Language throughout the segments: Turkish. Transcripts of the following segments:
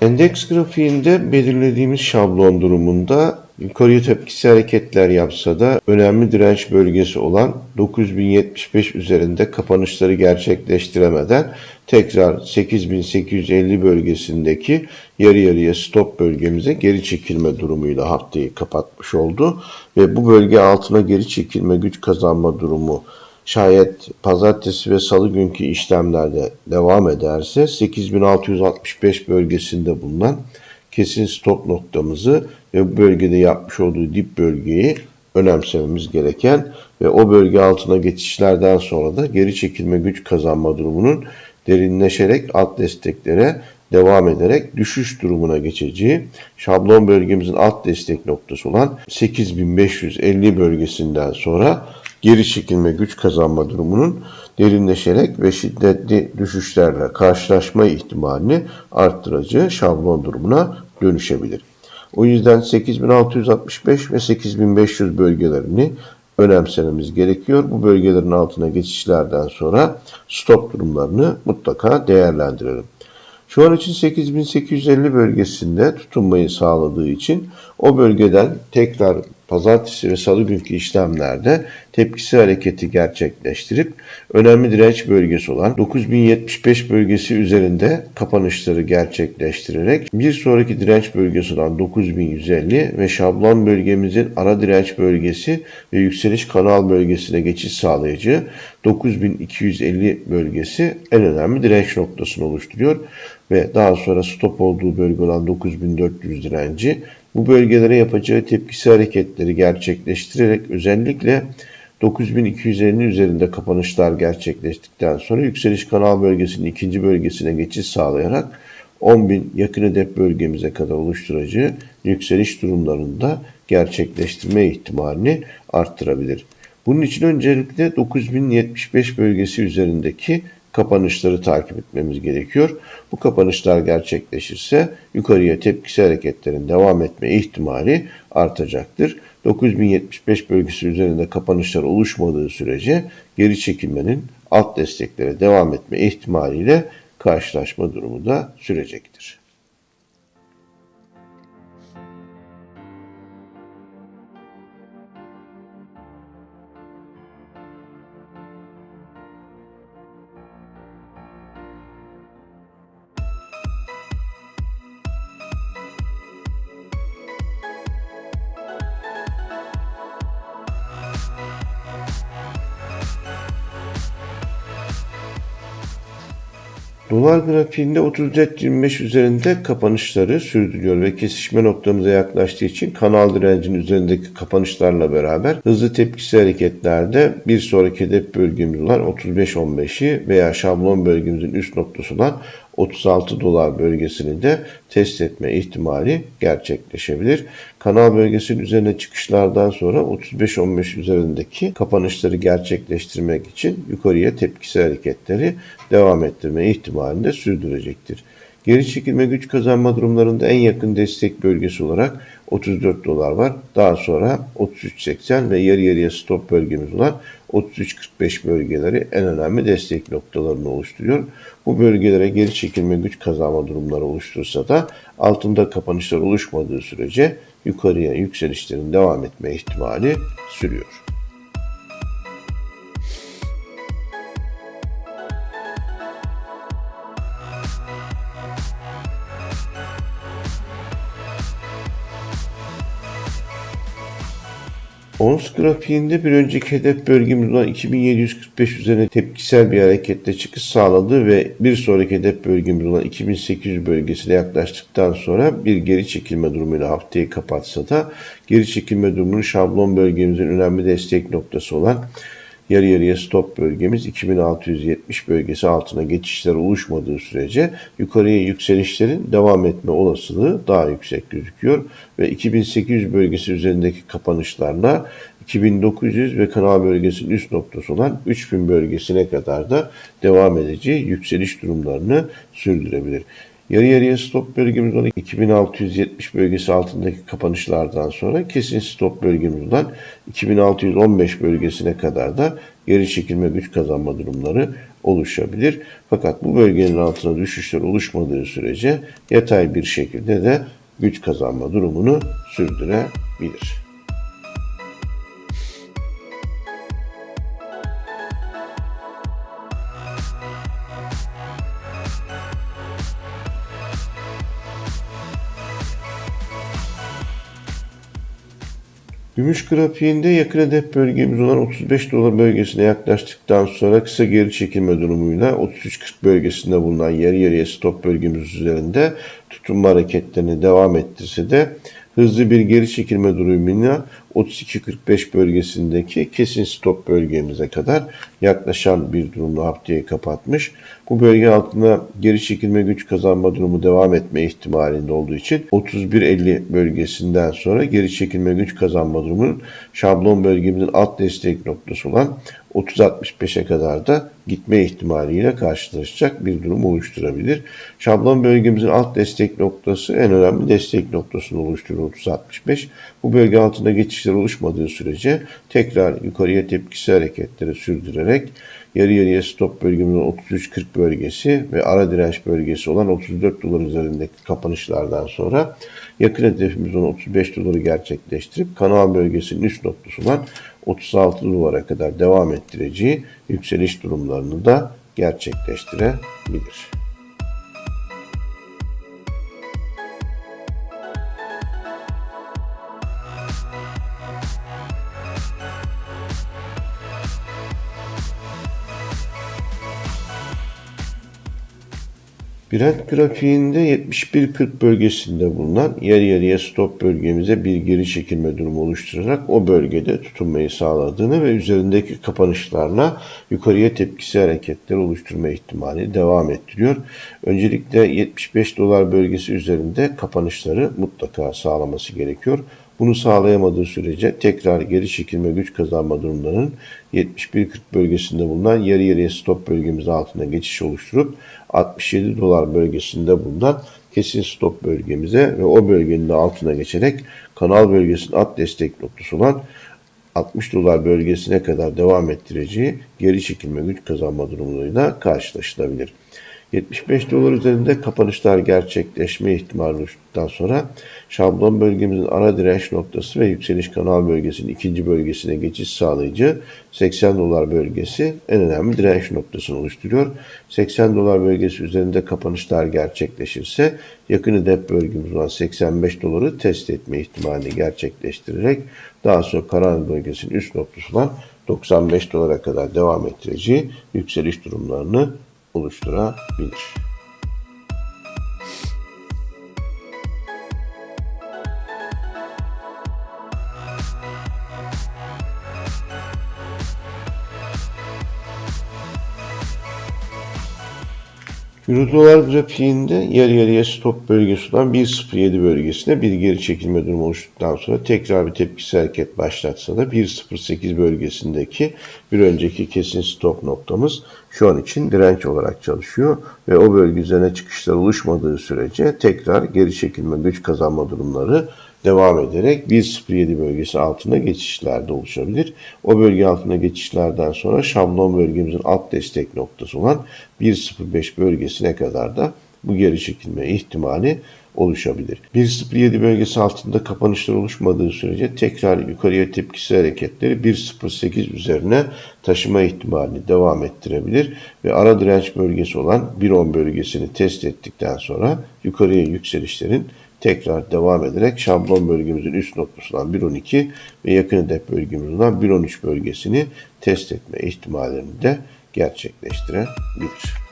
Endeks grafiğinde belirlediğimiz şablon durumunda yukarıya tepkisi hareketler yapsa da önemli direnç bölgesi olan 9075 üzerinde kapanışları gerçekleştiremeden tekrar 8850 bölgesindeki yarı yarıya stop bölgemize geri çekilme durumuyla haftayı kapatmış oldu. Ve bu bölge altına geri çekilme güç kazanma durumu şayet pazartesi ve salı günkü işlemlerde devam ederse 8665 bölgesinde bulunan kesin stop noktamızı ve bu bölgede yapmış olduğu dip bölgeyi önemsememiz gereken ve o bölge altına geçişlerden sonra da geri çekilme güç kazanma durumunun derinleşerek alt desteklere devam ederek düşüş durumuna geçeceği şablon bölgemizin alt destek noktası olan 8550 bölgesinden sonra geri çekilme güç kazanma durumunun derinleşerek ve şiddetli düşüşlerle karşılaşma ihtimalini arttıracağı şablon durumuna dönüşebilir. O yüzden 8665 ve 8500 bölgelerini önemsememiz gerekiyor. Bu bölgelerin altına geçişlerden sonra stop durumlarını mutlaka değerlendirelim. Şu an için 8850 bölgesinde tutunmayı sağladığı için o bölgeden tekrar pazartesi ve salı günkü işlemlerde tepkisi hareketi gerçekleştirip önemli direnç bölgesi olan 9075 bölgesi üzerinde kapanışları gerçekleştirerek bir sonraki direnç bölgesi olan 9150 ve şablon bölgemizin ara direnç bölgesi ve yükseliş kanal bölgesine geçiş sağlayıcı 9250 bölgesi en önemli direnç noktasını oluşturuyor ve daha sonra stop olduğu bölge olan 9400 direnci bu bölgelere yapacağı tepkisi hareketleri gerçekleştirerek özellikle 9250 üzerinde kapanışlar gerçekleştikten sonra yükseliş kanal bölgesinin ikinci bölgesine geçiş sağlayarak 10.000 yakın hedef bölgemize kadar oluşturacağı yükseliş durumlarında gerçekleştirme ihtimalini arttırabilir. Bunun için öncelikle 9075 bölgesi üzerindeki kapanışları takip etmemiz gerekiyor. Bu kapanışlar gerçekleşirse yukarıya tepkisi hareketlerin devam etme ihtimali artacaktır. 9075 bölgesi üzerinde kapanışlar oluşmadığı sürece geri çekilmenin alt desteklere devam etme ihtimaliyle karşılaşma durumu da sürecektir. Dolar grafiğinde 34.25 üzerinde kapanışları sürdürüyor ve kesişme noktamıza yaklaştığı için kanal direncinin üzerindeki kapanışlarla beraber hızlı tepkisi hareketlerde bir sonraki hedef bölgemiz olan 35.15'i veya şablon bölgemizin üst noktası olan 36 dolar bölgesini de test etme ihtimali gerçekleşebilir. Kanal bölgesinin üzerine çıkışlardan sonra 35-15 üzerindeki kapanışları gerçekleştirmek için yukarıya tepkisi hareketleri devam ettirme ihtimalini de sürdürecektir. Geri çekilme güç kazanma durumlarında en yakın destek bölgesi olarak 34 dolar var. Daha sonra 33.80 ve yarı yarıya stop bölgemiz olan 33.45 bölgeleri en önemli destek noktalarını oluşturuyor. Bu bölgelere geri çekilme güç kazanma durumları oluştursa da altında kapanışlar oluşmadığı sürece yukarıya yükselişlerin devam etme ihtimali sürüyor. Ons grafiğinde bir önceki hedef bölgemiz olan 2745 üzerine tepkisel bir hareketle çıkış sağladı ve bir sonraki hedef bölgemiz olan 2800 bölgesine yaklaştıktan sonra bir geri çekilme durumuyla haftayı kapatsa da geri çekilme durumunun şablon bölgemizin önemli destek noktası olan yarı yarıya stop bölgemiz 2670 bölgesi altına geçişler oluşmadığı sürece yukarıya yükselişlerin devam etme olasılığı daha yüksek gözüküyor ve 2800 bölgesi üzerindeki kapanışlarla 2900 ve kanal bölgesinin üst noktası olan 3000 bölgesine kadar da devam edeceği yükseliş durumlarını sürdürebilir. Yarı yarıya stop bölgemiz olan 2670 bölgesi altındaki kapanışlardan sonra kesin stop bölgemiz olan 2615 bölgesine kadar da geri çekilme güç kazanma durumları oluşabilir. Fakat bu bölgenin altına düşüşler oluşmadığı sürece yatay bir şekilde de güç kazanma durumunu sürdürebilir. Gümüş grafiğinde yakın hedef bölgemiz olan 35 dolar bölgesine yaklaştıktan sonra kısa geri çekilme durumuyla 33.40 bölgesinde bulunan yarı yarıya stop bölgemiz üzerinde tutunma hareketlerini devam ettirse de hızlı bir geri çekilme durumuyla 32-45 bölgesindeki kesin stop bölgemize kadar yaklaşan bir durumda haftayı kapatmış. Bu bölge altında geri çekilme güç kazanma durumu devam etme ihtimalinde olduğu için 31-50 bölgesinden sonra geri çekilme güç kazanma durumunun şablon bölgemizin alt destek noktası olan 30-65'e kadar da gitme ihtimaliyle karşılaşacak bir durum oluşturabilir. Şablon bölgemizin alt destek noktası en önemli destek noktasını oluşturuyor 30-65. Bu bölge altında geçişler oluşmadığı sürece tekrar yukarıya tepkisi hareketleri sürdürerek yarı yarıya stop bölgemizin 33-40 bölgesi ve ara direnç bölgesi olan 34 dolar üzerindeki kapanışlardan sonra yakın hedefimiz olan 35 doları gerçekleştirip kanal bölgesinin üst noktası olan 36 dolara kadar devam ettireceği yükseliş durumlarını da gerçekleştirebilir. Brent grafiğinde 71.40 bölgesinde bulunan yarı yarıya stop bölgemize bir geri çekilme durumu oluşturarak o bölgede tutunmayı sağladığını ve üzerindeki kapanışlarla yukarıya tepkisi hareketler oluşturma ihtimali devam ettiriyor. Öncelikle 75 dolar bölgesi üzerinde kapanışları mutlaka sağlaması gerekiyor. Bunu sağlayamadığı sürece tekrar geri çekilme güç kazanma durumlarının 71.40 bölgesinde bulunan yarı yarıya stop bölgemiz altında geçiş oluşturup 67 dolar bölgesinde bulunan kesin stop bölgemize ve o bölgenin de altına geçerek kanal bölgesinin alt destek noktası olan 60 dolar bölgesine kadar devam ettireceği geri çekilme güç kazanma durumuyla karşılaşılabilir. 75 dolar üzerinde kapanışlar gerçekleşme ihtimali oluştuktan sonra şablon bölgemizin ana direnç noktası ve yükseliş kanal bölgesinin ikinci bölgesine geçiş sağlayıcı 80 dolar bölgesi en önemli direnç noktasını oluşturuyor. 80 dolar bölgesi üzerinde kapanışlar gerçekleşirse yakın hedef bölgemiz olan 85 doları test etme ihtimalini gerçekleştirerek daha sonra kanal bölgesinin üst noktası olan 95 dolara kadar devam ettireceği yükseliş durumlarını oluşturabilir. Euro dolar grafiğinde yarı yarıya stop bölgesi olan 1.07 bölgesine bir geri çekilme durumu oluştuktan sonra tekrar bir tepkisi hareket başlatsa da 1.08 bölgesindeki bir önceki kesin stop noktamız şu an için direnç olarak çalışıyor ve o bölge üzerine çıkışlar oluşmadığı sürece tekrar geri çekilme güç kazanma durumları devam ederek 1.07 bölgesi altına geçişlerde oluşabilir. O bölge altına geçişlerden sonra şablon bölgemizin alt destek noktası olan 1.05 bölgesine kadar da bu geri çekilme ihtimali oluşabilir. 1.07 bölgesi altında kapanışlar oluşmadığı sürece tekrar yukarıya tepkisi hareketleri 1.08 üzerine taşıma ihtimalini devam ettirebilir ve ara direnç bölgesi olan 1.10 bölgesini test ettikten sonra yukarıya yükselişlerin tekrar devam ederek şablon bölgemizin üst noktası olan 1.12 ve yakın hedef bölgemiz olan 1.13 bölgesini test etme ihtimallerini de gerçekleştirebilir.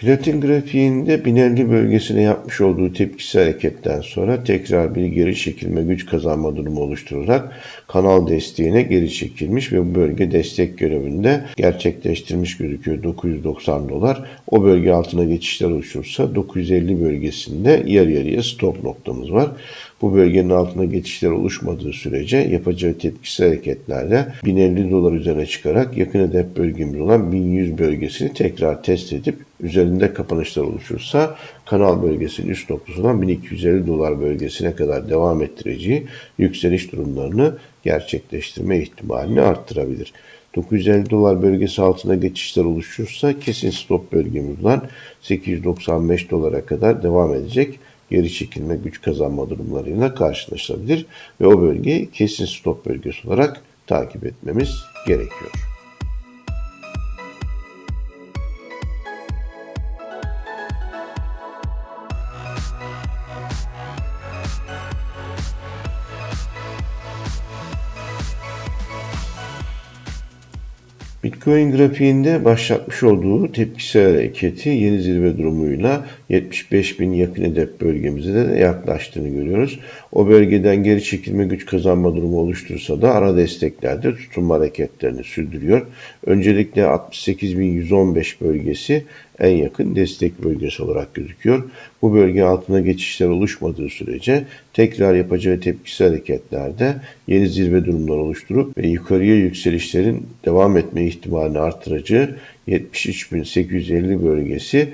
Platin grafiğinde binelli bölgesine yapmış olduğu tepkisi hareketten sonra tekrar bir geri çekilme güç kazanma durumu oluşturarak kanal desteğine geri çekilmiş ve bu bölge destek görevinde gerçekleştirmiş gözüküyor 990 dolar. O bölge altına geçişler oluşursa 950 bölgesinde yarı yarıya stop noktamız var. Bu bölgenin altına geçişler oluşmadığı sürece yapacağı tepkisel hareketlerle 1050 dolar üzerine çıkarak yakın hedef bölgemiz olan 1100 bölgesini tekrar test edip üzerinde kapanışlar oluşursa kanal bölgesinin üst noktası olan 1250 dolar bölgesine kadar devam ettireceği yükseliş durumlarını gerçekleştirme ihtimalini arttırabilir. 950 dolar bölgesi altına geçişler oluşursa kesin stop bölgemiz olan 895 dolara kadar devam edecek geri çekilme güç kazanma durumlarıyla karşılaşılabilir ve o bölgeyi kesin stop bölgesi olarak takip etmemiz gerekiyor. Bitcoin grafiğinde başlatmış olduğu tepkisel hareketi yeni zirve durumuyla 75 bin yakın hedef bölgemize de yaklaştığını görüyoruz. O bölgeden geri çekilme güç kazanma durumu oluştursa da ara desteklerde tutunma hareketlerini sürdürüyor. Öncelikle 68.115 bölgesi en yakın destek bölgesi olarak gözüküyor. Bu bölge altına geçişler oluşmadığı sürece tekrar yapacağı tepkisel hareketlerde yeni zirve durumları oluşturup ve yukarıya yükselişlerin devam etme ihtimalini artıracağı 73.850 bölgesi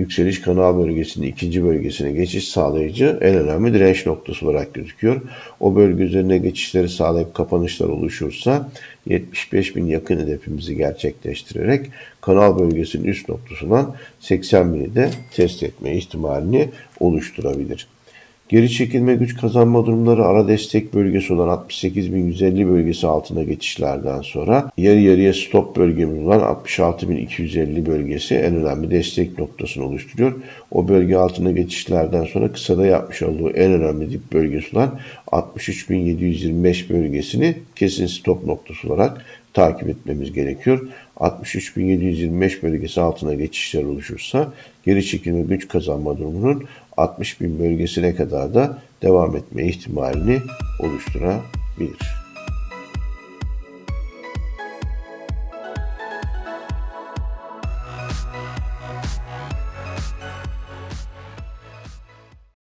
yükseliş kanal bölgesinin ikinci bölgesine geçiş sağlayıcı en önemli direnç noktası olarak gözüküyor. O bölge üzerine geçişleri sağlayıp kapanışlar oluşursa 75 bin yakın hedefimizi gerçekleştirerek kanal bölgesinin üst noktası olan 80 bini de test etme ihtimalini oluşturabilir. Geri çekilme güç kazanma durumları ara destek bölgesi olan 68.150 bölgesi altına geçişlerden sonra yarı yarıya stop bölgemiz olan 66.250 bölgesi en önemli destek noktasını oluşturuyor. O bölge altına geçişlerden sonra kısada yapmış olduğu en önemli dip bölgesi olan 63.725 bölgesini kesin stop noktası olarak takip etmemiz gerekiyor. 63.725 bölgesi altına geçişler oluşursa geri çekilme güç kazanma durumunun 60.000 bölgesine kadar da devam etme ihtimalini oluşturabilir.